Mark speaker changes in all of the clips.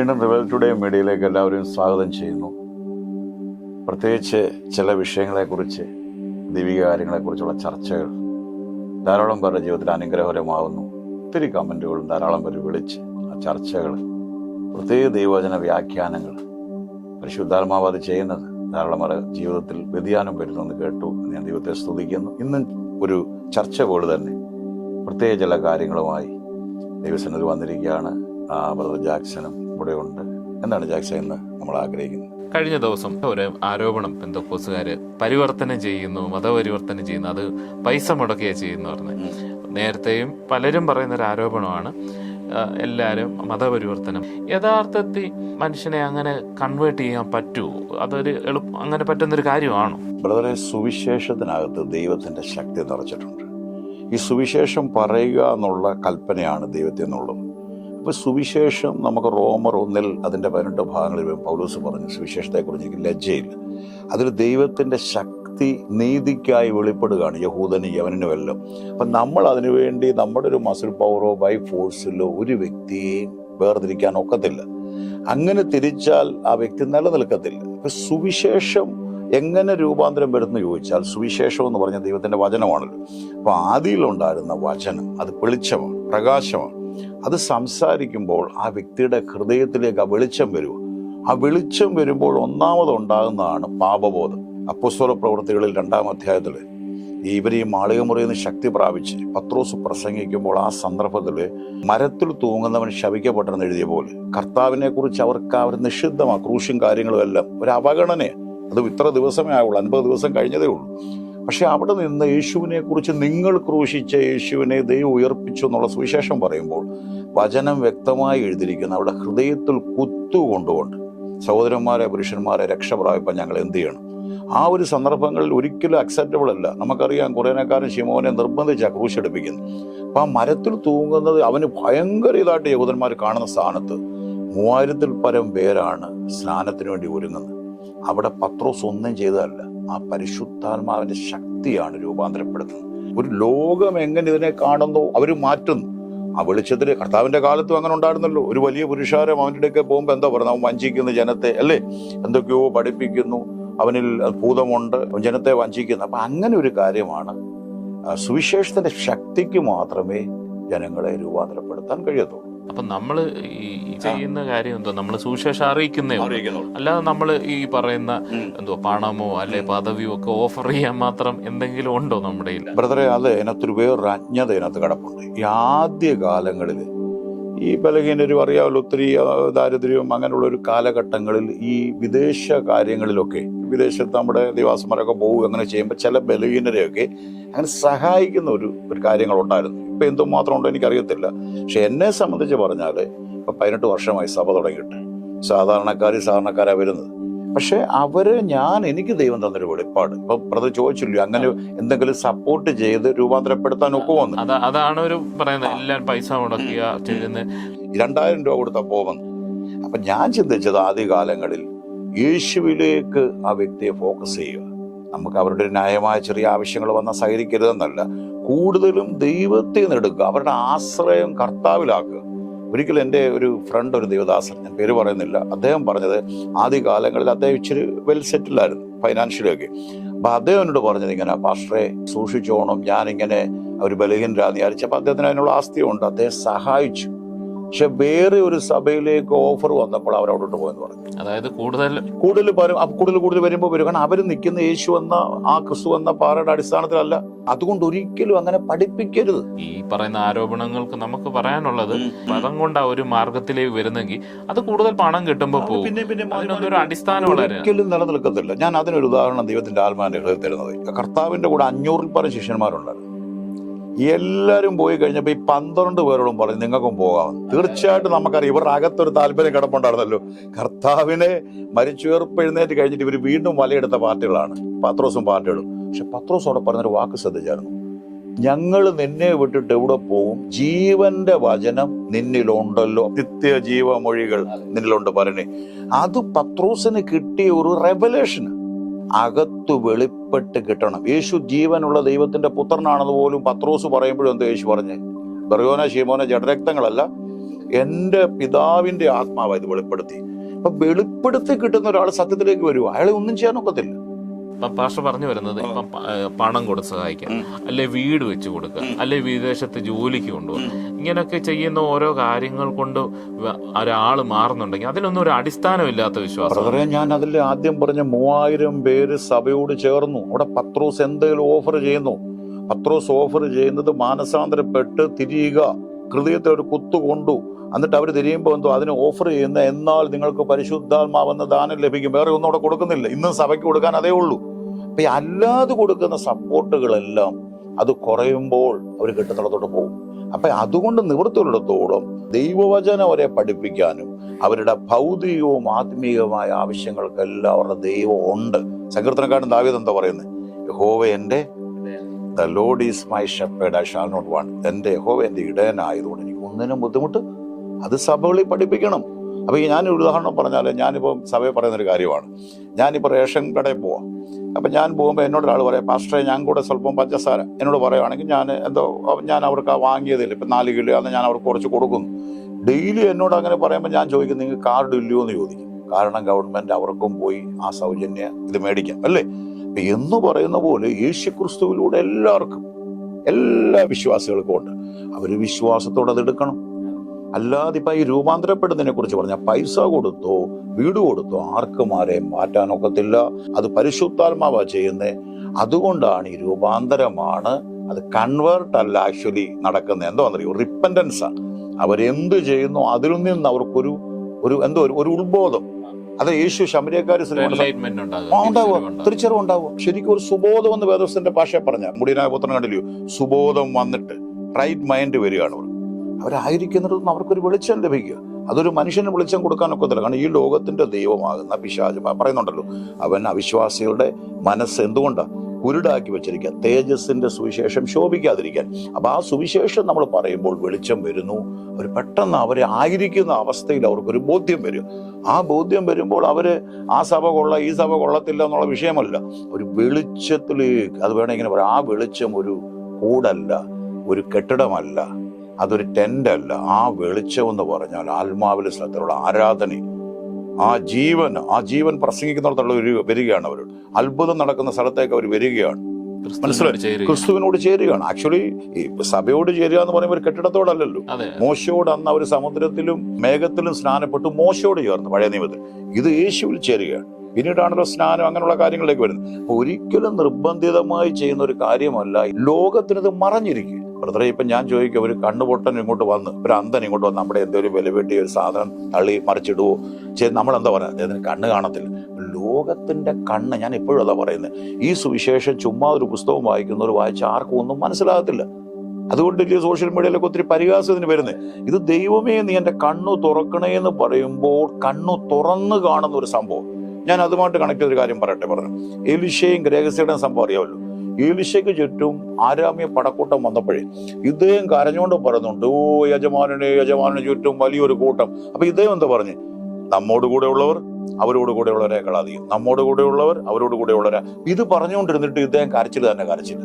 Speaker 1: വീണ്ടും revel today മീഡിയയിലേക്ക് എല്ലാവരെയും സ്വാഗതം ചെയ്യുന്നു. പ്രത്യേകിച്ച് ചില വിഷയങ്ങളെക്കുറിച്ച് ദൈവിക കാര്യങ്ങളെക്കുറിച്ചുള്ള ചർച്ചകൾ ധാരാളം പേരുടെ ജീവിതത്തിൽ അനുഗ്രഹകരമാകുന്നു. ഒത്തിരി കമന്റുകളും ധാരാളം പേര് വിളിച്ച് ആ ചർച്ചകൾ പ്രത്യേക ദൈവവചന വ്യാഖ്യാനങ്ങൾ പരിശുദ്ധാത്മാവ് അത് ചെയ്യുന്നത്. ധാരാളം പേരുടെ ജീവിതത്തിൽ വ്യതിയാനം വരുന്നെന്ന് കേട്ടു ഞാൻ ദൈവത്തെ സ്തുതിക്കുന്നു. ഇന്നും ഒരു ചർച്ച പോലെ തന്നെ പ്രത്യേക ചില കാര്യങ്ങളുമായി ദൈവസന്നിധി വന്നിരിക്കുകയാണ് ബ്രദർ ജാക്സനും ഇവിടെ ഉണ്ട് എന്നാണ് ജാക്സ എന്ന് നമ്മൾ ആഗ്രഹിക്കുന്നത്.
Speaker 2: കഴിഞ്ഞ ദിവസം ഒരു ആരോപണം പെന്തക്കോസുകാര് പരിവർത്തനം ചെയ്യുന്നു മതപരിവർത്തനം ചെയ്യുന്നു അത് പൈസ മുടക്കിയാ ചെയ്യുന്നു പറഞ്ഞു. നേരത്തെയും പലരും പറയുന്ന ഒരു ആരോപണമാണ് എല്ലാവരും മതപരിവർത്തനം. യഥാർത്ഥത്തിൽ മനുഷ്യനെ അങ്ങനെ കൺവേർട്ട് ചെയ്യാൻ പറ്റുമോ അതൊരു എളുപ്പം അങ്ങനെ പറ്റുന്നൊരു കാര്യമാണോ?
Speaker 1: ബ്രദറെ സുവിശേഷത്തിനകത്ത് ദൈവത്തിന്റെ ശക്തി നിറച്ചിട്ടുണ്ട്. ഈ സുവിശേഷം പറയുക എന്നുള്ള കൽപ്പനയാണ് ദൈവത്തിൽ നിന്നുള്ളത്. അപ്പൊ സുവിശേഷം നമുക്ക് റോമർ ഒന്നിൽ അതിന്റെ പതിനെട്ട് ഭാഗങ്ങളിൽ പൗലോസ് പറഞ്ഞു സുവിശേഷത്തെക്കുറിച്ച് എനിക്ക് ലജ്ജയില്ല അതിൽ ദൈവത്തിന്റെ ശക്തി നീതിക്കായി വെളിപ്പെടുകയാണ് യഹൂദന് യവനും എല്ലാം അപ്പൊ നമ്മൾ അതിനുവേണ്ടി നമ്മുടെ ഒരു മസിൽ പവറോ ബൈ ഫോഴ്സിലോ ഒരു വ്യക്തിയെയും വേർതിരിക്കാൻ ഒക്കത്തില്ല. അങ്ങനെ തിരിച്ചാൽ ആ വ്യക്തി നിലനിൽക്കത്തില്ല. ഇപ്പം സുവിശേഷം എങ്ങനെ രൂപാന്തരം വരുന്നു ചോദിച്ചാൽ സുവിശേഷം എന്ന് പറഞ്ഞ ദൈവത്തിന്റെ വചനമാണല്ലോ. അപ്പോൾ ആദിയിലുണ്ടായിരുന്ന വചനം അത് വെളിച്ചമാണ് പ്രകാശമാണ്. അത് സംസാരിക്കുമ്പോൾ ആ വ്യക്തിയുടെ ഹൃദയത്തിലേക്ക് ആ വെളിച്ചം വരുമോ ആ വെളിച്ചം വരുമ്പോൾ ഒന്നാമത് ഉണ്ടാകുന്നതാണ് പാപബോധം. അപ്പോസ്തല പ്രവൃത്തികളിൽ രണ്ടാം അധ്യായത്തിൽ ഇവർ ഈ മാളിക മുറിയിൽ നിന്ന് ശക്തി പ്രാപിച്ച് പത്രോസ് പ്രസംഗിക്കുമ്പോൾ ആ സന്ദർഭത്തിൽ മരത്തിൽ തൂങ്ങുന്നവൻ ശവിക്കപ്പെട്ടെന്ന് എഴുതിയ പോലെ കർത്താവിനെ കുറിച്ച് അവർക്ക് അവർ നിഷിദ്ധമാണ് ക്രൂശും കാര്യങ്ങളും എല്ലാം ഒരു അവഗണനയാണ് അത് ഇത്ര ദിവസമേ ആവുള്ളൂ. അൻപത് ദിവസം കഴിഞ്ഞതേ ഉള്ളൂ. പക്ഷെ അവിടെ നിന്ന് യേശുവിനെ കുറിച്ച് നിങ്ങൾ ക്രൂശിച്ച യേശുവിനെ ദൈവം ഉയർപ്പിച്ചു എന്നുള്ള സുവിശേഷം പറയുമ്പോൾ വചനം വ്യക്തമായി എഴുതിയിരിക്കുന്ന. അവിടെ ഹൃദയത്തിൽ കുത്തുകൊണ്ടുകൊണ്ട് സഹോദരന്മാരെ പുരുഷന്മാരെ രക്ഷപ്രാപിപ്പാൻ ഞങ്ങൾ എന്ത് ചെയ്യണം? ആ ഒരു സന്ദർഭങ്ങളിൽ ഒരിക്കലും അക്സെപ്റ്റബിൾ അല്ല. നമുക്കറിയാം കുറേനക്കാരൻ ശിമോനെ നിർബന്ധിച്ച ക്രൂശെടുപ്പിക്കുന്നു അപ്പം ആ മരത്തിൽ തൂങ്ങുന്നത് അവന് ഭയങ്കര ഇതായിട്ട് യഹൂദന്മാർ കാണുന്ന സ്ഥാനത്ത് മൂവായിരത്തിൽ പരം പേരാണ് സ്നാനത്തിന് വേണ്ടി ഒരുങ്ങുന്നത്. അവിടെ പത്രോസ് ഒന്നും ചെയ്തതല്ല. ആ പരിശുദ്ധാത്മാവിന്റെ ശക്തിയാണ് രൂപാന്തരപ്പെടുത്തുന്നത് ഒരു ലോകം എങ്ങനെ ഇതിനെ കാണുന്നു അവർ മാറ്റുന്നു. ആ വെളിച്ചത്തിൽ കർത്താവിന്റെ കാലത്തും അങ്ങനെ ഉണ്ടായിരുന്നല്ലോ. ഒരു വലിയ പുരുഷാരം അവന്റെ ഒക്കെ പോകുമ്പോൾ എന്താ പറയുന്നത്? അവൻ വഞ്ചിക്കുന്ന ജനത്തെ അല്ലേ? എന്തൊക്കെയോ പഠിപ്പിക്കുന്നു. അവനിൽ ഭൂതമുണ്ട്. ജനത്തെ വഞ്ചിക്കുന്നു. അപ്പൊ അങ്ങനെ ഒരു കാര്യമാണ് സുവിശേഷത്തിന്റെ ശക്തിക്ക് മാത്രമേ ജനങ്ങളെ രൂപാന്തരപ്പെടുത്താൻ കഴിയത്തുള്ളൂ.
Speaker 2: അപ്പൊ നമ്മൾ ഈ ചെയ്യുന്ന കാര്യം എന്തോ? നമ്മൾ സുവിശേഷം അറിയിക്കുന്നേ അല്ലാതെ നമ്മൾ ഈ പറയുന്ന എന്തോ പണമോ അല്ലെ പദവിയോ ഒക്കെ ഓഫർ ചെയ്യാൻ മാത്രം എന്തെങ്കിലും ഉണ്ടോ നമ്മുടെ
Speaker 1: ബ്രദറെ അത് അതിനകത്തൊരു വേറൊരു അജ്ഞത അതിനകത്ത് കിടപ്പുണ്ട്. ഈ ആദ്യ കാലങ്ങളിൽ ഈ ബലഹീനരും അറിയാമല്ലോ ഒത്തിരി ദാരിദ്ര്യവും അങ്ങനെയുള്ള ഒരു കാലഘട്ടങ്ങളിൽ ഈ വിദേശ കാര്യങ്ങളിലൊക്കെ വിദേശത്ത് നമ്മുടെ ദിവാസന്മാരൊക്കെ പോകും അങ്ങനെ ചെയ്യുമ്പോൾ ചില ബലഹീനരെയൊക്കെ അങ്ങനെ സഹായിക്കുന്ന ഒരു ഒരു കാര്യങ്ങളുണ്ടായിരുന്നു. ഇപ്പൊ എന്തുമാത്രം ഉണ്ടോ എനിക്കറിയത്തില്ല. പക്ഷെ എന്നെ സംബന്ധിച്ച് പറഞ്ഞാൽ ഇപ്പം പതിനെട്ട് വർഷമായി സഭ തുടങ്ങിയിട്ട് സാധാരണക്കാർ സാധാരണക്കാരാ വരുന്നത്. പക്ഷേ അവർ ഞാൻ എനിക്ക് ദൈവം തന്നൊരു വെളിപ്പാട്. ഇപ്പൊ പ്രതി ചോദിച്ചില്ലോ അങ്ങനെ എന്തെങ്കിലും സപ്പോർട്ട് ചെയ്ത് രൂപാന്തരപ്പെടുത്താൻ ഒക്കുമെന്ന്
Speaker 2: അതാ അതാണ് ഒരു പറയുന്നത് എല്ലാം പൈസ മുടക്കുക
Speaker 1: രണ്ടായിരം രൂപ കൊടുത്താൽ പോകുന്നു അപ്പൊ ഞാൻ ചിന്തിച്ചത് ആദ്യ കാലങ്ങളിൽ യേശുവിലേക്ക് ആ വ്യക്തിയെ ഫോക്കസ് ചെയ്യുക. നമുക്ക് അവരുടെ ന്യായമായ ചെറിയ ആവശ്യങ്ങൾ വന്നാൽ സഹകരിക്കരുതെന്നല്ല. കൂടുതലും ദൈവത്തെ എടുക്കുക അവരുടെ ആശ്രയം കർത്താവിലാക്കുക. ഒരിക്കലും എന്റെ ഒരു ഫ്രണ്ട് ഒരു ദേവദാസൻ ഞാൻ പേര് പറയുന്നില്ല അദ്ദേഹം പറഞ്ഞത് ആദ്യകാലങ്ങളിൽ അദ്ദേഹം ഇച്ചിരി വെൽ സെറ്റിലായിരുന്നു ഫൈനാൻഷ്യലൊക്കെ അപ്പം അദ്ദേഹം എന്നോട് പറഞ്ഞത് ഇങ്ങനെ പാസ്റ്ററെ സൂക്ഷിച്ചോണം ഞാനിങ്ങനെ ഒരു ബലഹീനരാന്ന് വിചാരിച്ചപ്പോൾ അദ്ദേഹത്തിന് അതിനുള്ള ആസ്തിയുണ്ട് അദ്ദേഹം സഹായിച്ചു. പക്ഷെ വേറെ ഒരു സഭയിലേക്ക് ഓഫർ വന്നപ്പോൾ അവരവിടോട്ട് പോയെന്ന് പറഞ്ഞു.
Speaker 2: അതായത് കൂടുതൽ
Speaker 1: കൂടുതൽ കൂടുതൽ കൂടുതൽ വരുമ്പോൾ വരും. കാരണം അവർ നിൽക്കുന്ന യേശു എന്ന ആ ക്രിസ്തു എന്ന പാറയുടെ അടിസ്ഥാനത്തിലല്ല അതുകൊണ്ട് ഒരിക്കലും അങ്ങനെ പഠിപ്പിക്കരുത്.
Speaker 2: ഈ പറയുന്ന ആരോപണങ്ങൾക്ക് നമുക്ക് പറയാനുള്ളത് പദം കൊണ്ട് ആ ഒരു മാർഗത്തിലേക്ക് വരുന്നെങ്കിൽ അത് കൂടുതൽ പണം കിട്ടുമ്പോൾ പോകും
Speaker 1: പിന്നെ പിന്നെ
Speaker 2: അടിസ്ഥാനം
Speaker 1: ഒരിക്കലും നിലനിൽക്കത്തില്ല. ഞാൻ അതിനൊരു ഉദാഹരണം ദൈവത്തിന്റെ ഹൃദയത്തിൽ തരുന്നത്. കർത്താവിന്റെ കൂടെ അഞ്ഞൂറിൽ പരം ശിഷ്യന്മാരുണ്ടായിരുന്നു. എല്ലാവരും പോയി കഴിഞ്ഞപ്പോൾ ഈ പന്ത്രണ്ട് പേരോടും പറഞ്ഞു നിങ്ങൾക്കും പോകാം. തീർച്ചയായിട്ടും നമുക്കറിയാം ഇവരുടെ അകത്തൊരു താല്പര്യം കിടപ്പുണ്ടായിരുന്നല്ലോ. കർത്താവിനെ മരിച്ചുയർപ്പ് എഴുന്നേറ്റ് കഴിഞ്ഞിട്ട് ഇവർ വീണ്ടും വലയെടുത്ത പാർട്ടികളാണ് പത്രോസും പാർട്ടികളും. പക്ഷെ പത്രോസ് അവിടെ പറഞ്ഞൊരു വാക്ക് ശ്രദ്ധിച്ചായിരുന്നു. ഞങ്ങൾ നിന്നെ വിട്ടിട്ട് എവിടെ പോകും ജീവന്റെ വചനം നിന്നിലുണ്ടല്ലോ. നിത്യ ജീവമൊഴികൾ നിന്നിലുണ്ട് പറഞ്ഞേ. അത് പത്രോസിന് കിട്ടിയ ഒരു റെവലേഷന് അകത്തു വെളിപ്പെട്ട് കിട്ടണം. യേശു ജീവനുള്ള ദൈവത്തിന്റെ പുത്രനാണെന്ന് പോലും പത്രോസ് പറയുമ്പോഴും എന്ത് യേശു പറഞ്ഞേ? ബറിയോന ശീമോന ജഡരക്തങ്ങളല്ല എന്റെ പിതാവിന്റെ ആത്മാവ് ഇത് വെളിപ്പെടുത്തി. അപ്പൊ വെളിപ്പെടുത്തി കിട്ടുന്ന ഒരാൾ സത്യത്തിലേക്ക് വരുമോ അയാളെ ഒന്നും ചെയ്യാൻ ഒക്കത്തില്ല.
Speaker 2: ഇപ്പൊ പാസ്റ്റർ പറഞ്ഞു വരുന്നത് ഇപ്പം പണം കൊടുത്ത് സഹായിക്കാം അല്ലെ വീട് വെച്ച് കൊടുക്കുക. അല്ലെ വിദേശത്ത് ജോലിക്ക് കൊണ്ടുപോകുക ഇങ്ങനെയൊക്കെ ചെയ്യുന്ന ഓരോ കാര്യങ്ങൾ കൊണ്ട് ഒരാൾ മാറുന്നുണ്ടെങ്കിൽ അതിനൊന്നും ഒരു അടിസ്ഥാനമില്ലാത്ത വിശ്വാസം
Speaker 1: ഞാൻ അതിൽ ആദ്യം പറഞ്ഞ മൂവായിരം പേര് സഭയോട് ചേർന്നു. അവിടെ പത്രോസ് എന്തെങ്കിലും ഓഫർ ചെയ്യുന്നു. പത്രോസ് ഓഫർ ചെയ്യുന്നത് മാനസാന്തരപ്പെട്ട് തിരിയുക ഹൃദയത്തെ ഒരു കുത്തു കൊണ്ടു. എന്നിട്ട് അവർ തിരിയുമ്പോൾ എന്തോ അതിന് ഓഫർ ചെയ്യുന്ന എന്നാൽ നിങ്ങൾക്ക് പരിശുദ്ധാത്മാവെന്ന ദാനം ലഭിക്കും. വേറെ ഒന്നും അവിടെ കൊടുക്കുന്നില്ല. ഇന്നും സഭയ്ക്ക് കൊടുക്കാൻ അതേ ഉള്ളൂ. അപ്പൊ ഈ അല്ലാതെ കൊടുക്കുന്ന സപ്പോർട്ടുകളെല്ലാം അത് കുറയുമ്പോൾ അവർ കെട്ടുന്നിടത്തോട്ട് പോകും. അപ്പൊ അതുകൊണ്ട് നിവൃത്തിയുള്ളിടത്തോളം ദൈവവചനം അവരെ പഠിപ്പിക്കാനും അവരുടെ ഭൗതികവും ആത്മീയവുമായ ആവശ്യങ്ങൾക്കെല്ലാം അവരുടെ ദൈവം ഉണ്ട്. സങ്കീർത്തനക്കാരൻ ദാവീദ് എന്താ പറയുന്നത് യഹോവ എന്റെ the lord is my shepherd I shall not want എന്റെ യഹോവ എന്റെ ഇടയനായതുകൊണ്ട് എനിക്ക് ഒന്നിനും ബുദ്ധിമുട്ട്. അത് സഭകളിൽ പഠിപ്പിക്കണം. അപ്പൊ ഈ ഞാനൊരു ഉദാഹരണം പറഞ്ഞാൽ ഞാനിപ്പോൾ സഭയിൽ പറയുന്നൊരു കാര്യമാണ്. ഞാനിപ്പോൾ റേഷൻ കടയിൽ പോവാം. അപ്പം ഞാൻ പോകുമ്പോൾ എന്നോട് ഒരാൾ പറയാം പാസ്റ്ററെ ഞാൻ കൂടെ സ്വല്പം പഞ്ചസാര. എന്നോട് പറയുകയാണെങ്കിൽ ഞാൻ എന്തോ ഞാൻ അവർക്ക് വാങ്ങിയതില്ല ഇപ്പം നാല് കിലോ അന്ന് ഞാൻ അവർക്ക് കുറച്ച് കൊടുക്കുന്നു. ഡെയിലി എന്നോട് അങ്ങനെ പറയുമ്പോൾ ഞാൻ ചോദിക്കും നിങ്ങൾക്ക് കാർഡ് ഇല്ലയോ? എന്ന് ചോദിക്കും. കാരണം ഗവൺമെന്റ് അവർക്കും പോയി ആ സൗജന്യ ഇത് മേടിക്കാം അല്ലേ? എന്ന് പറയുന്ന പോലെ യേശു ക്രിസ്തുവിലൂടെ എല്ലാവർക്കും എല്ലാ വിശ്വാസികൾക്കും ഉണ്ട്. അവർ വിശ്വാസത്തോടെ അത് എടുക്കണം. അല്ലാതെ ഇപ്പൊ ഈ രൂപാന്തരപ്പെടുന്നതിനെ കുറിച്ച് പറഞ്ഞ പൈസ കൊടുത്തോ വീട് കൊടുത്തോ ആർക്കും ആരെയും മാറ്റാനൊക്കത്തില്ല അത് പരിശുദ്ധാത്മാവാ ചെയ്യുന്നത് അതുകൊണ്ടാണ് ഈ രൂപാന്തരമാണ് അത് കൺവേർട്ട് അല്ല ആക്ച്വലി നടക്കുന്നത് എന്തോ അറിയോ? റിപ്പൻഡൻസ് ആണ് അവരെന്ത് ചെയ്യുന്നു? അതിൽ നിന്ന് അവർക്കൊരു ഒരു എന്തോ ഒരു- ഉത്ബോധം. അത് യേശു ശമരിയക്കാരി
Speaker 2: തിരിച്ചറിവുണ്ടാകും.
Speaker 1: തിരിച്ചറിവ് ഉണ്ടാവുക ശരിക്കും ഒരു സുബോധം എന്ന് വേദസ്ഥന്റെ ഭാഷ പറഞ്ഞ മുടിയനായ പുത്രൻ കണ്ടില്ലയോ? സുബോധം വന്നിട്ട് റൈറ്റ് മൈൻഡ് വരികയാണ് അവർ അവരായിരിക്കുന്നിടത്ത് അവർക്കൊരു വെളിച്ചം ലഭിക്കുക അതൊരു മനുഷ്യന് വെളിച്ചം കൊടുക്കാനൊക്കത്തില്ല കാരണം ഈ ലോകത്തിന്റെ ദൈവമാകുന്ന പിശാജ് പറയുന്നുണ്ടല്ലോ. അവൻ അവിശ്വാസികളുടെ മനസ്സ് എന്തുകൊണ്ടാണ് കുരുടാക്കി വെച്ചിരിക്കുക. തേജസ്സിന്റെ സുവിശേഷം ശോഭിക്കാതിരിക്കാൻ. അപ്പൊ ആ സുവിശേഷം നമ്മൾ പറയുമ്പോൾ വെളിച്ചം വരുന്നു. അവർ പെട്ടെന്ന് അവരെ ആയിരിക്കുന്ന അവസ്ഥയിൽ അവർക്കൊരു ബോധ്യം വരും. ആ ബോധ്യം വരുമ്പോൾ അവർ ആ സഭ കൊള്ള ഈ സഭ കൊള്ളത്തില്ല എന്നുള്ള വിഷയമല്ല. ഒരു വെളിച്ചത്തിലേക്ക് അത് വേണമെങ്കിൽ പറയാം ആ വെളിച്ചം ഒരു കൂടല്ല ഒരു കെട്ടിടമല്ല. അതൊരു ടെന്റ് അല്ല ആ വെളിച്ചം എന്ന് പറഞ്ഞാൽ ആത്മാവിലെ സ്ഥലത്തിലുള്ള ആരാധന. ആ ജീവൻ ആ ജീവൻ പ്രസംഗിക്കുന്നിടത്തുള്ള ഒരു വരികയാണ് അവർ. അത്ഭുതം നടക്കുന്ന സ്ഥലത്തേക്ക് അവർ വരികയാണ്. മനസ്സിലായി? ക്രിസ്തുവിനോട് ചേരുകയാണ്. ആക്ച്വലി ഈ സഭയോട് ചേരുക എന്ന് പറയുമ്പോൾ ഒരു കെട്ടിടത്തോടല്ലല്ലോ. മോശയോട് അന്ന് അവർ സമുദ്രത്തിലും മേഘത്തിലും സ്നാനപ്പെട്ടു മോശയോട് ചേർന്നു പഴയ നിയമത്തിൽ. ഇത് യേശുവിൽ ചേരുകയാണ്. പിന്നീടാണല്ലോ സ്നാനം അങ്ങനെയുള്ള കാര്യങ്ങളിലേക്ക് വരുന്നത്. ഒരിക്കലും നിർബന്ധിതമായി ചെയ്യുന്ന ഒരു കാര്യമല്ല. ലോകത്തിനത് മറഞ്ഞിരിക്കുക. ബ്രദറെ ഇപ്പം ഞാൻ ചോദിക്കും ഒരു കണ്ണുപൊട്ടൻ ഇങ്ങോട്ട് വന്ന് ഒരു അന്തൻ ഇങ്ങോട്ട് വന്ന് നമ്മുടെ എന്തെങ്കിലും വില വെട്ടി ഒരു സാധനം തള്ളി മറിച്ചിടുവോ? ചെയ്ത് നമ്മളെന്താ പറയുക അദ്ദേഹത്തിന് കണ്ണ് കാണത്തില്ല. ലോകത്തിന്റെ കണ്ണ് ഞാൻ എപ്പോഴും അതാ പറയുന്നത്. ഈ സുവിശേഷം ചുമ്മാ ഒരു പുസ്തകം വായിക്കുന്നവർ വായിച്ച ആർക്കും ഒന്നും മനസ്സിലാകത്തില്ല. അതുകൊണ്ട് ഈ സോഷ്യൽ മീഡിയയിലൊക്കെ ഒത്തിരി പരിഹാസം ഇതിന് വരുന്നത് ഇത് ദൈവമേ നീ എന്റെ കണ്ണു തുറക്കണേ എന്ന് പറയുമ്പോൾ കണ്ണു തുറന്നു കാണുന്ന ഒരു സംഭവം. ഞാൻ അതുമായിട്ട് കണക്ട് ചെയ്തൊരു കാര്യം പറയട്ടെ പറഞ്ഞു എലിഷയും ഗ്രേഗസയുടെയും സംഭവം അറിയാമല്ലോ. എലിശയ്ക്ക് ചുറ്റും ആരാമ്യ പടക്കൂട്ടം വന്നപ്പോഴേ ഇദ്ദേഹം കരഞ്ഞുകൊണ്ട് പറയുന്നുണ്ട് ഓ യജമാനനെ യജമാനന് ചുറ്റും വലിയൊരു കൂട്ടം. അപ്പൊ ഇദ്ദേഹം എന്താ പറഞ്ഞു? നമ്മോട് കൂടെ ഉള്ളവർ അവരോട് കൂടെ ഉള്ളവരെക്കാൾ അധികം നമ്മോട് കൂടെ ഉള്ളവർ അവരോട് കൂടെ ഉള്ളവരാ ഇത് പറഞ്ഞുകൊണ്ടിരുന്നിട്ട് ഇദ്ദേഹം കരച്ചിൽ തന്നെ കരച്ചില്ല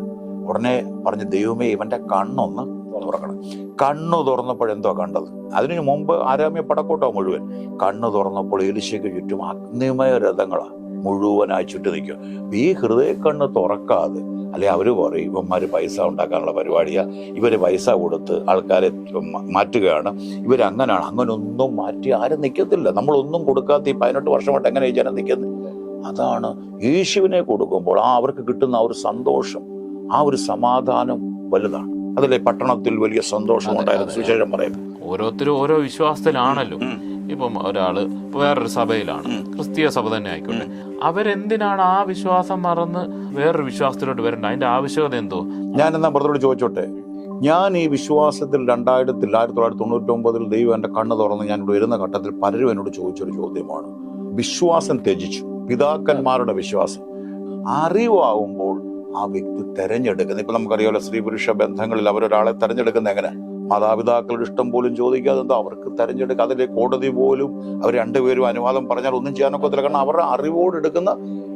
Speaker 1: ഉടനെ പറഞ്ഞു ദൈവമേ ഇവന്റെ കണ്ണൊന്ന് തുറക്കണം. കണ്ണു തുറന്നപ്പോഴെന്തോ കണ്ടത്? അതിനു മുമ്പ് ആരാമ്യ പടക്കൂട്ടോ മുഴുവൻ. കണ്ണു തുറന്നപ്പോൾ എലിശയ്ക്ക് ചുറ്റും അഗ്നിമയ രഥങ്ങളാ. മുഴുവനായി ചുറ്റി നിൽക്കുക. ഈ ഹൃദയ കണ്ണ് തുറക്കാതെ അല്ലെ അവർ പറയും ഇവന്മാർ പൈസ ഉണ്ടാക്കാനുള്ള പരിപാടിയാണ് ഇവർ പൈസ കൊടുത്ത് ആൾക്കാരെ മാറ്റുകയാണ്. ഇവർ അങ്ങനെയാണ് അങ്ങനെ ഒന്നും മാറ്റി ആരും നിൽക്കത്തില്ല. നമ്മളൊന്നും കൊടുക്കാത്ത ഈ പതിനെട്ട് വർഷമായിട്ട് എങ്ങനെ ജനം നിൽക്കുന്നത്? അതാണ് യേശുവിനെ കൊടുക്കുമ്പോൾ ആ അവർക്ക് കിട്ടുന്ന ആ ഒരു സന്തോഷം ആ ഒരു സമാധാനം വലുതാണ്. അതല്ലേ പട്ടണത്തിൽ വലിയ സന്തോഷം ഉണ്ടായിരുന്നു
Speaker 2: അതെ.
Speaker 1: സുശേഷം പറയും
Speaker 2: ഓരോരുത്തരും ഓരോ വിശ്വാസത്തിലാണല്ലോ. ഇപ്പം ഒരാൾ ഇപ്പൊ വേറൊരു സഭയിലാണ്. ക്രിസ്തീയ സഭ തന്നെ ആയിക്കോട്ടെ. അവരെന്തിനാണ് ആ വിശ്വാസം മറന്ന് വേറൊരു വിശ്വാസത്തിലോട്ട് വരേണ്ട അതിന്റെ ആവശ്യകത എന്തോ?
Speaker 1: ഞാൻ എന്നാ ബ്രദറോട് ചോദിച്ചോട്ടെ? ഞാൻ ഈ വിശ്വാസത്തിൽ രണ്ടായിരത്തിൽ ആയിരത്തി തൊള്ളായിരത്തി തൊണ്ണൂറ്റി ഒമ്പതിൽ ദൈവം എന്റെ കണ്ണ് തുറന്ന് ഞാൻ ഇവിടെ വരുന്ന ഘട്ടത്തിൽ പലരും എന്നോട് ചോദിച്ചൊരു ചോദ്യമാണ്. വിശ്വാസം ത്യജിച്ചു. പിതാക്കന്മാരുടെ വിശ്വാസം. അറിവാകുമ്പോൾ ആ വ്യക്തി തെരഞ്ഞെടുക്കുന്നത്. ഇപ്പൊ നമുക്കറിയാമല്ലോ സ്ത്രീ പുരുഷ ബന്ധങ്ങളിൽ അവരൊരാളെ തെരഞ്ഞെടുക്കുന്നത് എങ്ങനെ? മാതാപിതാക്കളുടെ ഇഷ്ടം പോലും ചോദിക്കാതെ എന്താ അവർക്ക് തെരഞ്ഞെടുക്കുക അതിലെ കോടതി പോലും അവർ രണ്ടുപേരും അനുവാദം പറഞ്ഞാൽ ഒന്നും ചെയ്യാനൊക്കത്തില്ല കാരണം അവരുടെ അറിവോട് എടുക്കുന്ന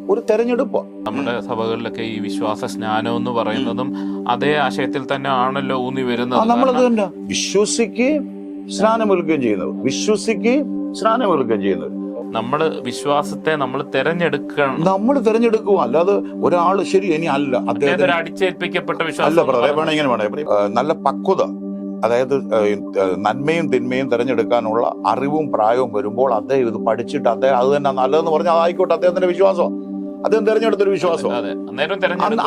Speaker 1: ഒരു തെരഞ്ഞെടുപ്പ്.
Speaker 2: നമ്മുടെ സഭകളിലൊക്കെ ഈ വിശ്വാസ സ്നാനം എന്ന് പറയുന്നതും അതേ ആശയത്തിൽ തന്നെ ആണല്ലോ ഊന്നി വരുന്നത്.
Speaker 1: നമ്മളത് തന്നെ. വിശ്വസിക്കുകയും സ്നാനമേൽക്കുകയും ചെയ്യുന്നത് വിശ്വസിക്കുകയും സ്നാനമേൽക്കുകയും ചെയ്യുന്നത്
Speaker 2: നമ്മൾ വിശ്വാസത്തെ നമ്മൾ തെരഞ്ഞെടുക്കണം.
Speaker 1: നമ്മൾ തിരഞ്ഞെടുക്കുക അല്ലാതെ ഒരാൾ ശരി ഇനി അല്ല.
Speaker 2: അദ്ദേഹം അടിച്ചേൽപ്പിക്കപ്പെട്ട വിശ്വാസം
Speaker 1: അല്ല വേണം ഇങ്ങനെ വേണം. നല്ല പക്വത. അതായത് നന്മയും തിന്മയും തിരഞ്ഞെടുക്കാനുള്ള അറിവും പ്രായവും വരുമ്പോൾ അദ്ദേഹം ഇത് പഠിച്ചിട്ട് അദ്ദേഹം അത് തന്നെ നല്ലതെന്ന് പറഞ്ഞാൽ അതായിക്കോട്ടെ അദ്ദേഹത്തിന്റെ വിശ്വാസം. അദ്ദേഹം തിരഞ്ഞെടുത്തൊരു വിശ്വാസം.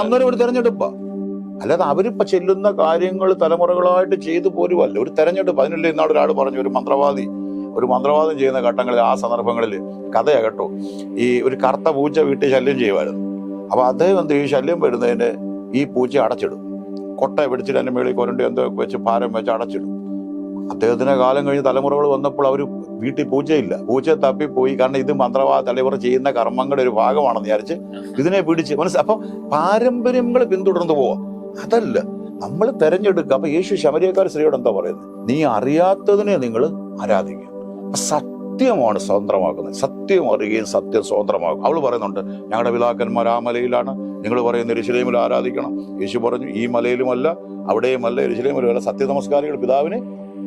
Speaker 2: അന്നേരം
Speaker 1: ഒരു തെരഞ്ഞെടുപ്പ്. അല്ലാതെ അവരിപ്പോ ചെല്ലുന്ന കാര്യങ്ങൾ തലമുറകളായിട്ട് ചെയ്തു പോരുമല്ല ഒരു തെരഞ്ഞെടുപ്പ് അതിനല്ലേ ഇന്നാൾ ഒരാൾ പറഞ്ഞു ഒരു മന്ത്രവാദി ഒരു മന്ത്രവാദം ചെയ്യുന്ന ഘട്ടങ്ങളിൽ ആ സന്ദർഭങ്ങളിൽ കഥയാ കേട്ടോ. ഈ ഒരു കറുത്ത പൂച്ച വീട്ടിൽ ശല്യം ചെയ്യുമായിരുന്നു അപ്പൊ അദ്ദേഹം എന്ത് ചെയ്യും? ശല്യം വരുന്നതിന് ഈ പൂച്ച അടച്ചിടും. കൊട്ട പിടിച്ചിട്ട് എന്റെ മേളിൽ കൊരണ്ടി എന്തോ വെച്ച് ഭാരം വെച്ച് അടച്ചിടും. അദ്ദേഹത്തിന്റെ കാലം കഴിഞ്ഞ് തലമുറകൾ വന്നപ്പോൾ അവർ വീട്ടിൽ പൂച്ചയില്ല പൂച്ച തപ്പിപ്പോയി. കാരണം ഇത് മന്ത്രവാദ തലമുറ ചെയ്യുന്ന കർമ്മങ്ങളുടെ ഒരു ഭാഗമാണെന്ന് വിചാരിച്ച് ഇതിനെ പിടിച്ച് മനസ്സ് അപ്പം പാരമ്പര്യങ്ങൾ പിന്തുടർന്നു പോവാം. അതല്ല നമ്മൾ തെരഞ്ഞെടുക്കുക അപ്പൊ യേശു ശമരിയക്കാർ സ്ത്രീയോട് എന്താ പറയുന്നത് നീ അറിയാത്തതിനെ നിങ്ങൾ ആരാധിക്കുക. സത്യമാണ് സ്വതന്ത്രമാക്കുന്നത്. സത്യം അറിയുകയും സത്യം സ്വതന്ത്രമാക്കും. അവൾ പറയുന്നുണ്ട് ഞങ്ങളുടെ പിതാക്കന്മാർ ആ മലയിലാണ്. നിങ്ങൾ പറയുന്ന ഇരുശിലേമിൽ ആരാധിക്കണം. യേശു പറഞ്ഞു ഈ മലയിലുമല്ല അവിടെയുമല്ല എരുശലേമിലുമല്ല സത്യ നമസ്കാരികൾ പിതാവിനെ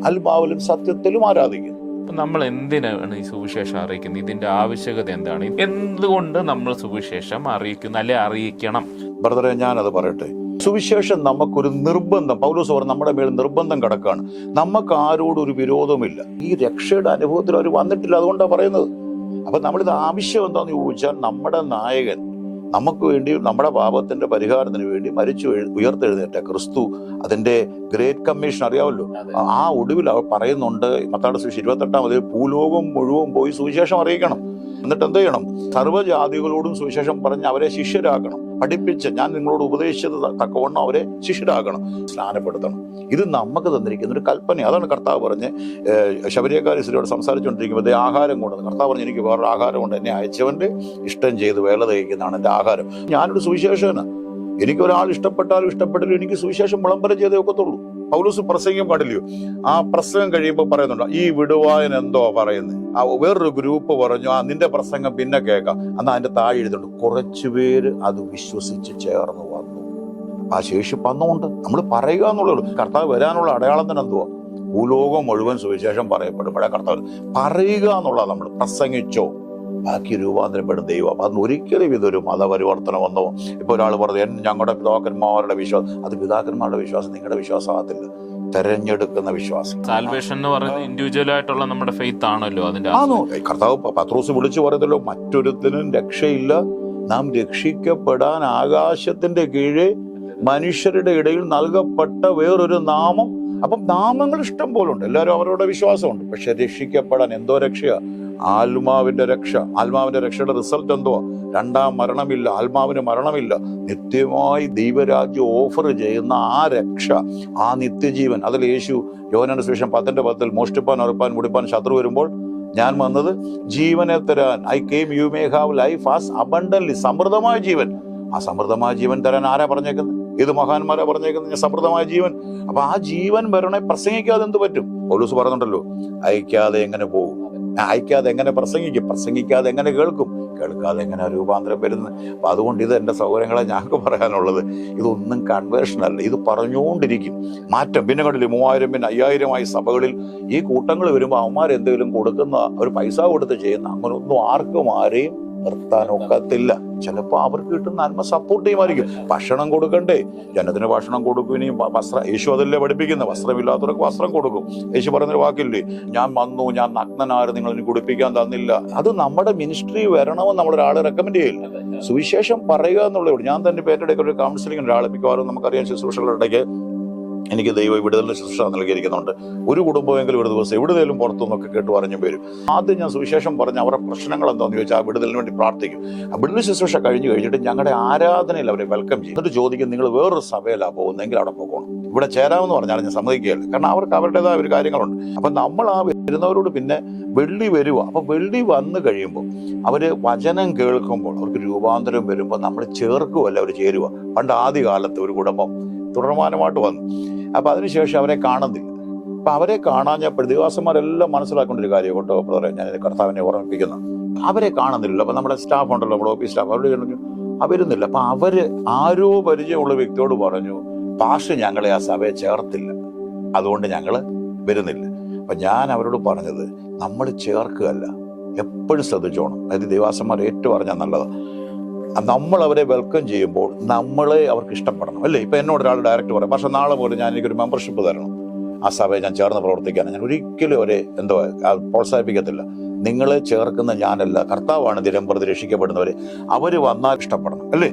Speaker 1: അൽഭാവിലും സത്യത്തിലും ആരാധിക്കുന്നു.
Speaker 2: നമ്മൾ എന്തിനാണ് ഈ സുവിശേഷം അറിയിക്കുന്നത്? ഇതിന്റെ ആവശ്യകത എന്താണ്? എന്തുകൊണ്ട് നമ്മൾ സുവിശേഷം അറിയിക്കുന്നു? അല്ലെ അറിയിക്കണം?
Speaker 1: ബ്രദറെ ഞാനത് പറയട്ടെ. സുവിശേഷം നമുക്കൊരു നിർബന്ധം. പൗലോസ് പറഞ്ഞു നമ്മുടെ മേൽ നിർബന്ധം കിടക്കാണ്. നമുക്ക് ആരോടും ഒരു വിരോധമില്ല ഈ രക്ഷയുടെ അനുഭവത്തിൽ അവർ വന്നിട്ടില്ല. അതുകൊണ്ടാണ് പറയുന്നത്. അപ്പൊ നമ്മളിത് ആവശ്യം എന്താന്ന് ചോദിച്ചാൽ നമ്മുടെ നായകൻ നമുക്ക് വേണ്ടി നമ്മുടെ പാപത്തിന്റെ പരിഹാരത്തിന് വേണ്ടി മരിച്ചു ഉയർത്തെഴുന്നേറ്റ ക്രിസ്തു അതിന്റെ ഗ്രേറ്റ് കമ്മീഷൻ അറിയാമല്ലോ? ആ- ആ ഒടുവിൽ അവർ പറയുന്നുണ്ട് മത്താട് സുവിശേഷം ഇരുപത്തെട്ടാം അതിൽ ഭൂലോകം മുഴുവൻ പോയി സുവിശേഷം അറിയിക്കണം. എന്നിട്ട് എന്ത് ചെയ്യണം സർവജാതികളോടും സുവിശേഷം പറഞ്ഞ് അവരെ ശിഷ്യരാക്കണം. പഠിപ്പിച്ച് ഞാൻ നിങ്ങളോട് ഉപദേശിച്ചത് തക്കവണ്ണം അവരെ ശിഷ്യരാക്കണം സ്നാനപ്പെടുത്തണം ഇത് നമുക്ക് തന്നിരിക്കുന്ന ഒരു കൽപ്പന. അതാണ് കർത്താവ് പറഞ്ഞ് ശബരിയക്കാരി സ്ത്രീയോട് സംസാരിച്ചുകൊണ്ടിരിക്കുമ്പോൾ "ദേ ആഹാരം കൊണ്ടുവന്ന്. കർത്താവ് പറഞ്ഞ് എനിക്ക് വേറൊരു ആഹാരം കൊണ്ട് എന്നെ അയച്ചവന്റെ ഇഷ്ടം ചെയ്ത് വേല തയ്ക്കുന്നതാണ് എന്റെ ആഹാരം. ഞാനൊരു സുവിശേഷന് എനിക്കൊരാൾ ഇഷ്ടപ്പെട്ടാലും ഇഷ്ടപ്പെട്ടാലും എനിക്ക് സുവിശേഷം വിളംബരം ചെയ്തേ ഒക്കത്തുള്ളൂ. പൗലൂസ് പ്രസംഗം പാടില്ലയോ? ആ പ്രസംഗം കഴിയുമ്പോൾ പറയുന്നുണ്ട് ഈ വിടുവായൻ എന്തോ പറയുന്നത് ആ വേറൊരു ഗ്രൂപ്പ് പറഞ്ഞു ആ നിന്റെ പ്രസംഗം പിന്നെ കേൾക്കാം. എന്നാൽ അതിന്റെ താഴെ എഴുതുന്നുണ്ട് കുറച്ചുപേര് അത് വിശ്വസിച്ച് ചേർന്ന് വന്നു. ആ ശേഷി വന്നുകൊണ്ട് നമ്മൾ പറയുക എന്നുള്ളൂ കർത്താവ് വരാനുള്ള അടയാളം തന്നെ എന്തുവാ? ഭൂലോകം മുഴുവൻ സുവിശേഷം പറയപ്പെടും. പഴയ കർത്താവ് പറയുക എന്നുള്ളതാണ് നമ്മൾ പ്രസംഗിച്ചോ? ബാക്കി രൂപാന്തരപ്പെടും ദൈവം. അപ്പം അന്ന് ഒരിക്കലും ഇതൊരു മതപരിവർത്തനമെന്നോ ഇപ്പൊ ഒരാൾ പറഞ്ഞു "എൻ- ഞങ്ങളുടെ പിതാക്കന്മാരുടെ വിശ്വാസം അത് പിതാക്കന്മാരുടെ വിശ്വാസം നിങ്ങളുടെ വിശ്വാസമാകത്തില്ല. തെരഞ്ഞെടുക്കുന്ന വിശ്വാസം.
Speaker 2: സാൽവേഷൻ എന്ന് പറയുന്നത് ഇൻഡിവിജ്വൽ ആയിട്ടുള്ള നമ്മുടെ ഫെയ്ത്ത് ആണല്ലോ അതിന്റെ
Speaker 1: ആണോ? കർത്താവ് പത്രോസ് വിളിച്ചു പറയത്തല്ലോ മറ്റൊരുത്തിനും രക്ഷയില്ല. നാം രക്ഷിക്കപ്പെടാൻ ആകാശത്തിന്റെ കീഴെ മനുഷ്യരുടെ ഇടയിൽ നൽകപ്പെട്ട വേറൊരു നാമം. അപ്പം നാമങ്ങൾ ഇഷ്ടം പോലുണ്ട്. എല്ലാവരും അവരുടെ വിശ്വാസമുണ്ട്. പക്ഷെ രക്ഷിക്കപ്പെടാൻ എന്തോ രക്ഷയാ? ആത്മാവിന്റെ രക്ഷ. ആത്മാവിന്റെ രക്ഷയുടെ റിസൾട്ട് എന്തോ രണ്ടാം മരണമില്ല. ആത്മാവിന് മരണമില്ല. നിത്യമായി ദൈവരാജ്യം ഓഫർ ചെയ്യുന്ന ആ രക്ഷ ആ നിത്യജീവൻ. അതിൽ യേശു യോഹനാന്റെ ശേഷം പത്തിന്റെ പത്തിൽ മോഷ്ടിപ്പാൻ ഉറപ്പാൻ മുടിപ്പാൻ ശത്രു വരുമ്പോൾ ഞാൻ വന്നത് ജീവനെ തരാൻ. I came you may have life as abundantly സമൃദ്ധമായ ജീവൻ. ആ സമൃദ്ധമായ ജീവൻ തരാൻ ആരാ പറഞ്ഞേക്കുന്നത്? ഇത് മഹാന്മാരാ പറഞ്ഞേക്കുന്നത്? ഞാൻ സമൃദ്ധമായ ജീവൻ. അപ്പൊ ആ ജീവൻ വരണേ പ്രസംഗിക്കാതെ എന്ത് പറ്റും? പോലീസ് പറയുന്നുണ്ടല്ലോ അയക്കാതെ എങ്ങനെ പോകും? അയക്കാതെ എങ്ങനെ പ്രസംഗിക്കും? പ്രസംഗിക്കാതെ എങ്ങനെ കേൾക്കും? കേൾക്കാതെ എങ്ങനെ രൂപാന്തരം വരുന്നത്? അപ്പം അതുകൊണ്ട് ഇത് എന്റെ സൗകര്യങ്ങളെ ഞങ്ങൾക്ക് പറയാനുള്ളത് ഇതൊന്നും കൺവേർഷൻ അല്ല. ഇത് പറഞ്ഞുകൊണ്ടിരിക്കും. മാറ്റം. പിന്നെ കണ്ടില്ല മൂവായിരം പിന്നെ അയ്യായിരമായി സഭകളിൽ ഈ കൂട്ടങ്ങൾ വരുമ്പോൾ അവന്മാർ എന്തെങ്കിലും കൊടുക്കുന്ന ഒരു പൈസ കൊടുത്ത് ചെയ്യുന്ന അങ്ങനെ ഒന്നും ആർക്കും ആരെയും നിർത്താൻ ഒക്കത്തില്ല. ചിലപ്പോൾ അവർക്ക് കിട്ടുന്ന നന്മ സപ്പോർട്ട് ചെയ്യുമായിരിക്കും ഭക്ഷണം കൊടുക്കണ്ടേ? ജനത്തിന് ഭക്ഷണം കൊടുക്കും ഇനി വ- വസ്ത്രം യേശു അതല്ലേ പഠിപ്പിക്കുന്നത്? വസ്ത്രമില്ലാത്തവർക്ക് വസ്ത്രം കൊടുക്കും. യേശു പറയുന്നൊരു വാക്കില്ലേ? ഞാൻ വന്നു ഞാൻ നഗ്നനാരും നിങ്ങൾ എനിക്ക് കുടിപ്പിക്കാൻ തന്നില്ല. അത് നമ്മുടെ മിനിസ്ട്രി വരണമെന്ന് നമ്മളൊരാളെ റെക്കമെൻഡ് ചെയ്യില്ല. സുവിശേഷം പറയുക എന്നുള്ളതോട് ഞാൻ തന്നെ പേരുടെ ഒരു കൗൺസിലിംഗ് ഒരാളെ മിക്കവാറും നമുക്കറിയാം ശുശ്രൂഷകളുടെ എനിക്ക് ദൈവം വിടുതലിന്റെ ശുശ്രൂഷ നൽകിയിരിക്കുന്നുണ്ട്. ഒരു കുടുംബമെങ്കിലും ഒരു ദിവസം എവിടെയെങ്കിലും പുറത്തുനിന്നൊക്കെ കേട്ട് പറഞ്ഞു വരും. ആദ്യം ഞാൻ സുവിശേഷം പറഞ്ഞ് അവരുടെ പ്രശ്നങ്ങൾ എന്താണെന്ന് ചോദിച്ചാൽ ആ വിടുതലിന് വേണ്ടി പ്രാർത്ഥിക്കും. ആ വിടുതൽ ശുശ്രൂഷ കഴിഞ്ഞ് കഴിഞ്ഞിട്ട് ഞങ്ങളുടെ ആരാധനയിൽ അവരെ വെൽക്കം ചെയ്യും. എന്നിട്ട് ചോദിക്കും നിങ്ങൾ വേറൊരു സഭയിലാണ് പോകുന്നതെങ്കിൽ അവിടെ പോകണം. ഇവിടെ ചേരാമെന്ന് പറഞ്ഞാൽ ഞാൻ സമ്മതിക്കുകയല്ല. കാരണം അവർക്ക് അവരുടേതായ ഒരു കാര്യങ്ങളുണ്ട്. അപ്പം നമ്മൾ ആ വരുന്നവരോട് പിന്നെ വെള്ളി വരുക അപ്പം വെള്ളി വന്നു കഴിയുമ്പോൾ അവർ വചനം കേൾക്കുമ്പോൾ അവർക്ക് രൂപാന്തരം വരുമ്പോൾ നമ്മൾ ചേർക്കുമല്ല അവർ ചേരുക പണ്ട് ആദ്യകാലത്ത് ഒരു കുടുംബം തുടർമാനമായിട്ട് വന്നു. അപ്പം അതിനുശേഷം അവരെ കാണുന്നില്ല. അപ്പം അവരെ കാണാഞ്ഞപ്പോൾ ദേവാസന്മാരെല്ലാം മനസ്സിലാക്കേണ്ട ഒരു കാര്യം കേട്ടോ പറയാം ഞാൻ കർത്താവിനെ ഓർമ്മിപ്പിക്കുന്നു. അവരെ കാണുന്നില്ല. അപ്പോൾ നമ്മുടെ സ്റ്റാഫ് ഉണ്ടല്ലോ നമ്മുടെ ഓഫീസ് സ്റ്റാഫ്. അവരോട് പറഞ്ഞു അവരുന്നില്ല വരുന്നില്ല. അവർ ആരോ പരിചയമുള്ള വ്യക്തിയോട് പറഞ്ഞു പാഷ ഞങ്ങളെ ആ സഭയെ ചേർത്തില്ല. അതുകൊണ്ട് ഞങ്ങൾ വരുന്നില്ല. അപ്പം ഞാൻ അവരോട് പറഞ്ഞത് നമ്മൾ ചേർക്കുകയല്ല. എപ്പോഴും ശ്രദ്ധിച്ചോണം. അതായത് ദേവാസന്മാർ ഏറ്റു പറഞ്ഞാൽ നല്ലതാണ് നമ്മൾ അവരെ വെൽക്കം ചെയ്യുമ്പോൾ നമ്മളെ അവർക്ക് ഇഷ്ടപ്പെടണം. അല്ലേ? ഇപ്പം എന്നോട് ഒരാൾ ഡയറക്റ്റ് പറയും പക്ഷേ നാളെ പോലും ഞാൻ എനിക്കൊരു മെമ്പർഷിപ്പ് തരണം. ആ സഭയെ ഞാൻ ചേർന്ന് പ്രവർത്തിക്കാൻ ഞാൻ ഒരിക്കലും അവരെ എന്തോ പ്രോത്സാഹിപ്പിക്കത്തില്ല. നിങ്ങളെ ചേർക്കുന്ന ഞാനല്ല കർത്താവാണ് ദിനം പ്രതി രക്ഷിക്കപ്പെടുന്നവർ അവർ വന്നാൽ ഇഷ്ടപ്പെടണം. അല്ലേ?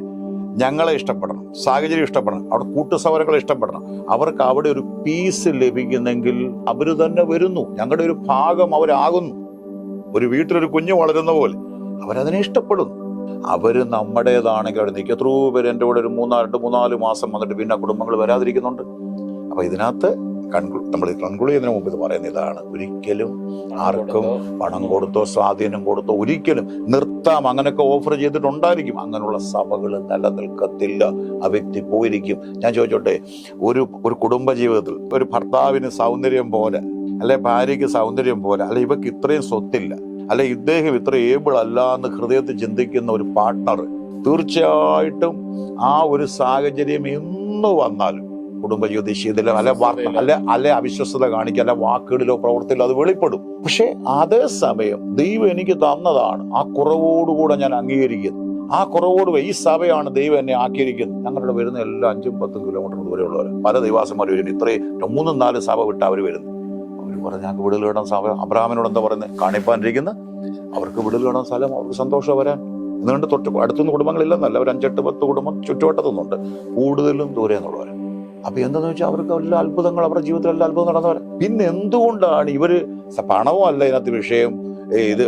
Speaker 1: ഞങ്ങളെ ഇഷ്ടപ്പെടണം സാഹചര്യം ഇഷ്ടപ്പെടണം അവിടെ കൂട്ടുസവരങ്ങളെ ഇഷ്ടപ്പെടണം. അവർക്ക് അവിടെ ഒരു പീസ് ലഭിക്കുന്നെങ്കിൽ അവർ തന്നെ വരുന്നു. ഞങ്ങളുടെ ഒരു ഭാഗം അവരാകുന്നു. ഒരു വീട്ടിലൊരു കുഞ്ഞ് വളരുന്ന പോലെ അവരതിനെ ഇഷ്ടപ്പെടുന്നു. അവർ നമ്മുടേതാണെങ്കിൽ അവിടെ നിൽക്കും. എത്രയോ പേര് എന്റെ കൂടെ ഒരു മൂന്നാ രണ്ട് മൂന്നാൽ മാസം വന്നിട്ട് പിന്നെ കുടുംബങ്ങൾ വരാതിരിക്കുന്നുണ്ട്. അപ്പോൾ ഇതിനകത്ത് കൺക്ലൂ നമ്മൾ കൺക്ലൂഡ് ചെയ്യുന്നതിന് മുമ്പ് ഇത് പറയുന്ന ഇതാണ്. ഒരിക്കലും ആർക്കും പണം കൊടുത്തോ സ്വാധീനം കൊടുത്തോ ഒരിക്കലും നിർത്താം. അങ്ങനെയൊക്കെ ഓഫർ ചെയ്തിട്ടുണ്ടായിരിക്കും. അങ്ങനെയുള്ള സഭകൾ നിലനിൽക്കത്തില്ല. ആ വ്യക്തി പോയിരിക്കും. ഞാൻ ചോദിച്ചോട്ടെ ഒരു ഒരു കുടുംബ ജീവിതത്തിൽ ഒരു ഭർത്താവിന് സൗന്ദര്യം പോലെ അല്ലെ ഭാര്യയ്ക്ക് സൗന്ദര്യം പോലെ അല്ലെ ഇവക്ക് ഇത്രയും സ്വത്തില്ല അല്ലെ ഇദ്ദേഹം ഇത്ര ഏബിൾ അല്ല എന്ന് ഹൃദയത്തിൽ ചിന്തിക്കുന്ന ഒരു പാർട്ട്ണർ തീർച്ചയായിട്ടും ആ ഒരു സാഹചര്യം എന്ന് വന്നാലും കുടുംബ ശീതലം അല്ലെ വാർത്ത അല്ല അല്ലെ അവിശ്വസത കാണിക്കുക അല്ലെ വാക്കുകളിലോ പ്രവർത്തിയിലോ അത് വെളിപ്പെടും. പക്ഷെ അതേ സമയം ദൈവം എനിക്ക് തന്നതാണ്. ആ കുറവോടുകൂടെ ഞാൻ അംഗീകരിക്കുന്നു. ആ കുറവോട് ഈ സഭയാണ് ദൈവം എന്നെ ആക്കിയിരിക്കുന്നത്. ഞങ്ങളുടെ വരുന്ന എല്ലാ അഞ്ചും പത്തും കിലോമീറ്റർ ദൂരെയുള്ളവർ പല ദൈവാസന്മാർ വരുന്നു ഇത്രയും മൂന്നും നാല് സഭ വിട്ട് അവർ വരുന്നു. അവർ പറഞ്ഞ ഞങ്ങൾക്ക് വിടൽ കിടാൻ സമയം. അബ്രാഹ്മിനോട് എന്താ പറയുന്നത് കാണിപ്പാനിരിക്കുന്ന. അവർക്ക് വിടൽ കിടാൻ സ്ഥലം അവർക്ക് സന്തോഷം വരാൻ. എന്നുകൊണ്ട് തൊട്ട് അടുത്തുനിന്ന് കുടുംബങ്ങളില്ലെന്നല്ല. അവർ അഞ്ചെട്ട് പത്ത് കുടുംബം ചുറ്റുവട്ടത്തുനിന്നുണ്ട്. കൂടുതലും ദൂരെ എന്നുള്ളവർ. അപ്പൊ എന്താന്ന് വെച്ചാൽ അവർക്ക് എല്ലാ അത്ഭുതങ്ങൾ അവരുടെ ജീവിതത്തിൽ എല്ലാ അത്ഭുതം നടന്നവർ പിന്നെ എന്തുകൊണ്ടാണ് ഇവർ പണവും അല്ല ഇതിനകത്ത് വിഷയം. ഇത്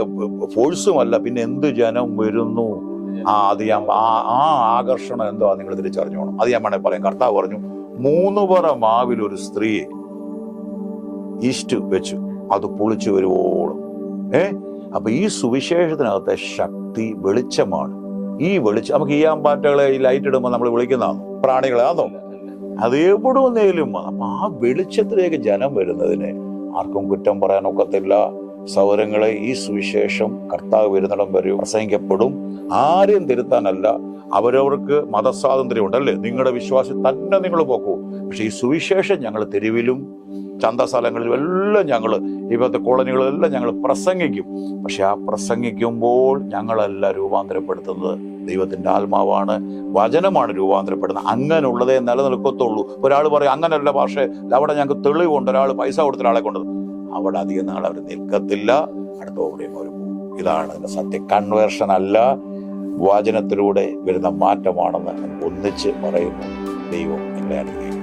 Speaker 1: ഫോഴ്സും അല്ല. പിന്നെ എന്ത് ജനം വരുന്നു? ആ അത് ഞാൻ ആ ആകർഷണം എന്തോ നിങ്ങൾ തിരിച്ചറിഞ്ഞോണം. അത് ഞാൻ വേണമെങ്കിൽ പറയാം. കർത്താവ് പറഞ്ഞു മൂന്ന് പറ മാവിൽ ഒരു സ്ത്രീയെ ഈസ്റ്റ് വെച്ചു. അത് പൊളിച്ചു വരുവോളും. ഏ? അപ്പൊ ഈ സുവിശേഷത്തിനകത്തെ ശക്തി വെളിച്ചമാണ്. ഈ വെളിച്ചം നമുക്ക് ഈ പാറ്റകളെ ഈ ലൈറ്റ് ഇടുമ്പോൾ നമ്മൾ വിളിക്കുന്നതാണ്? പ്രാണികളെ അതോ അത് എവിടെ വന്നേലും അപ്പൊ ആ വെളിച്ചത്തിലേക്ക് ജനം വരുന്നതിന് ആർക്കും കുറ്റം പറയാൻ ഒക്കത്തില്ല. സൗരങ്ങളെ ഈ സുവിശേഷം കർത്താവ് വരുന്നിടം വരെ പ്രസംഗിക്കപ്പെടും. ആരെയും തിരുത്താനല്ല. അവരവർക്ക് മതസ്വാതന്ത്ര്യം ഉണ്ടല്ലേ നിങ്ങളുടെ വിശ്വാസം തന്നെ നിങ്ങൾ പോക്കൂ. പക്ഷെ ഈ സുവിശേഷം ഞങ്ങൾ തെരുവിലും ചന്തസ്ഥലങ്ങളിലും എല്ലാം ഞങ്ങൾ ഇപ്പോഴത്തെ കോളനികളിലെല്ലാം ഞങ്ങൾ പ്രസംഗിക്കും. പക്ഷെ ആ പ്രസംഗിക്കുമ്പോൾ ഞങ്ങളല്ല രൂപാന്തരപ്പെടുത്തുന്നത് ദൈവത്തിന്റെ ആത്മാവാണ് വചനമാണ് രൂപാന്തരപ്പെടുന്നത്. അങ്ങനെയുള്ളതേ നിലനിൽക്കത്തുള്ളൂ. ഒരാൾ പറയും അങ്ങനെയല്ല പക്ഷേ അവിടെ ഞങ്ങൾക്ക് തെളിവുണ്ട് ഒരാൾ പൈസ കൊടുത്ത ഒരാളെ കൊണ്ടത് അവിടെ അധികം നാൾ അവർ നിൽക്കത്തില്ല. അടുത്ത ഓടിയും അവർ പോകും. ഇതാണ് സത്യ. കൺവേർഷൻ അല്ല വചനത്തിലൂടെ വരുന്ന മാറ്റമാണെന്ന് ഒന്നിച്ച് പറയുന്നു ദൈവം നിങ്ങളെ അനുഗ്രഹിക്കും